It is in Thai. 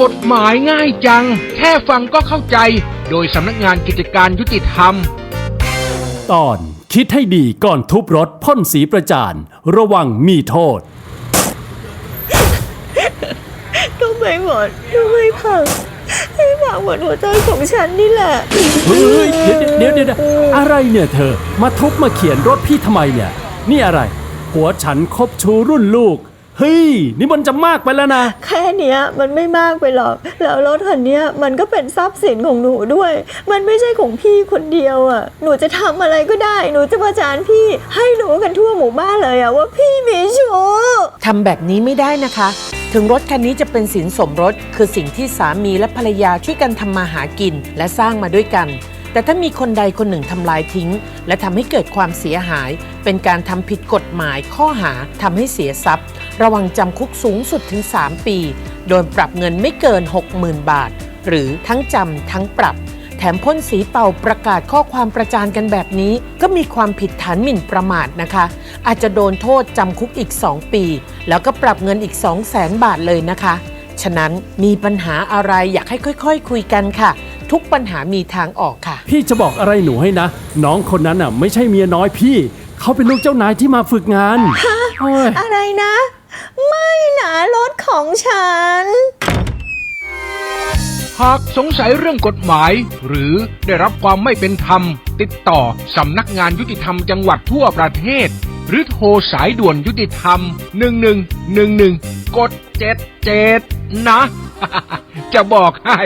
กฎหมายง่ายจัง แค่ฟังก็เข้าใจ โดยสำนักงานกิจการยุติธรรม ตอนคิดให้ดีก่อนทุบรถพ่นสีประจาน ระวังมีโทษ ทำไมหมดทำไมพังให้พังหมดหัวใจของฉันนี่แหละ เฮ้ยเดี๋ยวเดี๋ยวเดี๋ยวเดี๋ยวอะไรเนี่ยเธอ มาทุบมาเขียนรถพี่ทำไมเนี่ย นี่อะไร หัวฉันคบชูรุ่นลูก เฮ้ย นี่มันจะมากไปแล้วนะ แค่เนี้ยมันไม่มากไปหรอก แล้วรถคันเนี้ยมันก็เป็นทรัพย์สินของหนูด้วย มันไม่ใช่ของพี่คนเดียวอะ หนูจะทำอะไรก็ได้ หนูจะประจานพี่ให้รู้กันทั่วหมู่บ้านเลยอะว่าพี่มีชู้ทำแบบนี้ไม่ได้นะคะ ถึงรถคันนี้จะเป็นสินสมรส คือสิ่งที่สามีและภรรยาช่วยกันทำมาหากิน และสร้างมาด้วยกัน แต่ถ้ามีคนใดคนหนึ่งทำลายทิ้ง และทำให้เกิดความเสียหาย เป็นการทำผิดกฎหมายข้อหาทำให้เสียทรัพย์ ระวังจำคุกสูงสุดถึง 3 ปี โดนปรับเงินไม่เกิน 60,000 บาท หรือทั้งจำทั้งปรับ แถมพ่นสีเป่าประกาศข้อความประจานกันแบบนี้ ก็มีความผิดฐานหมิ่นประมาทนะคะ อาจจะโดนโทษจำคุกอีก 2 ปี แล้วก็ปรับเงินอีก 2 0 0แสนบาทเลยนะคะ ฉะนั้นมีปัญหาอะไรอยากให้ค่อยๆคุยกันค่ะทุกปัญหามีทางออกค่ะ พี่จะบอกอะไรหนูให้นะ น้องคนนั้นอะ ไม่ใช่เมียน้อยพี่ เขาเป็นลูกเจ้านายที่มาฝึกงานโอ้ยอะไรนะ ไม่นะรถของฉัน หากสงสัยเรื่องกฎหมาย หรือได้รับความไม่เป็นธรรม ติดต่อสำนักงานยุติธรรมจังหวัดทั่วประเทศ หรือโทรสายด่วนยุติธรรม 1111 กด 77 นะ จะบอกให้